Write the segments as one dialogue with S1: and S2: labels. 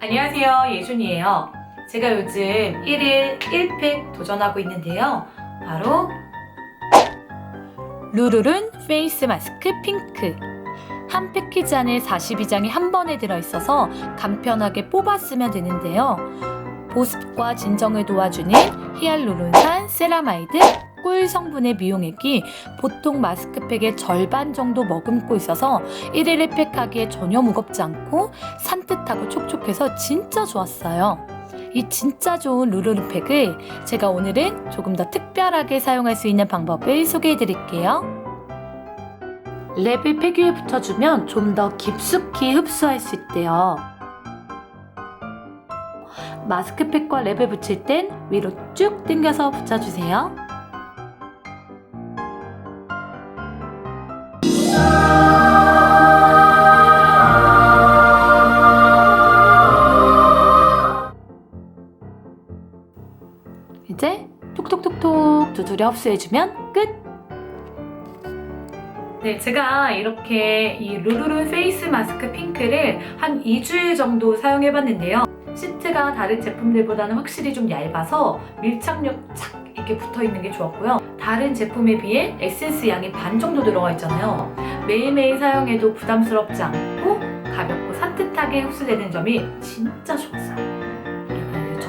S1: 안녕하세요. 예준이에요. 제가 요즘 1일 1팩 도전하고 있는데요. 바로 루루룬 페이스 마스크 핑크. 한 패키지 안에 42장이 한 번에 들어있어서 간편하게 뽑아 쓰면 되는데요. 보습과 진정을 도와주는 히알루론산 세라마이드 꿀 성분의 미용액이 보통 마스크팩의 절반 정도 머금고 있어서 1일 1팩 하기에 전혀 무겁지 않고 산뜻하고 촉촉해서 진짜 좋았어요. 이 진짜 좋은 루루루 팩을 제가 오늘은 조금 더 특별하게 사용할 수 있는 방법을 소개해 드릴게요. 랩을 팩 위에 붙여주면 좀 더 깊숙이 흡수할 수 있대요. 마스크팩과 랩을 붙일 땐 위로 쭉 당겨서 붙여주세요. 이제 톡톡톡톡 두드려 흡수해주면 끝! 네, 제가 이렇게 이 루루룬 페이스 마스크 핑크를 한 2주일 정도 사용해 봤는데요. 시트가 다른 제품들보다는 확실히 좀 얇아서 밀착력 착 이렇게 붙어 있는 게 좋았고요. 다른 제품에 비해 에센스 양이 반 정도 들어가 있잖아요. 매일매일 사용해도 부담스럽지 않고 가볍고 산뜻하게 흡수되는 점이 진짜 좋았어요.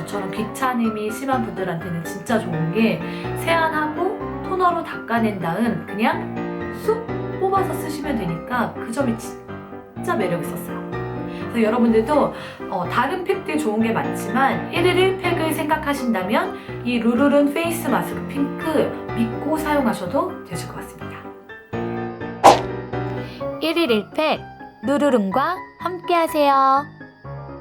S1: 저처럼 귀찮음이 심한 분들한테는 진짜 좋은 게 세안하고 토너로 닦아낸 다음 그냥 쑥 뽑아서 쓰시면 되니까 그 점이 진짜 매력 있었어요. 그래서 여러분들도 어, 다른 팩들 좋은 게 많지만 1일 1팩을 생각하신다면 이 루루룬 페이스 마스크 핑크 믿고 사용하셔도 되실 것 같습니다. 1일 1팩 루루룬과 함께 하세요.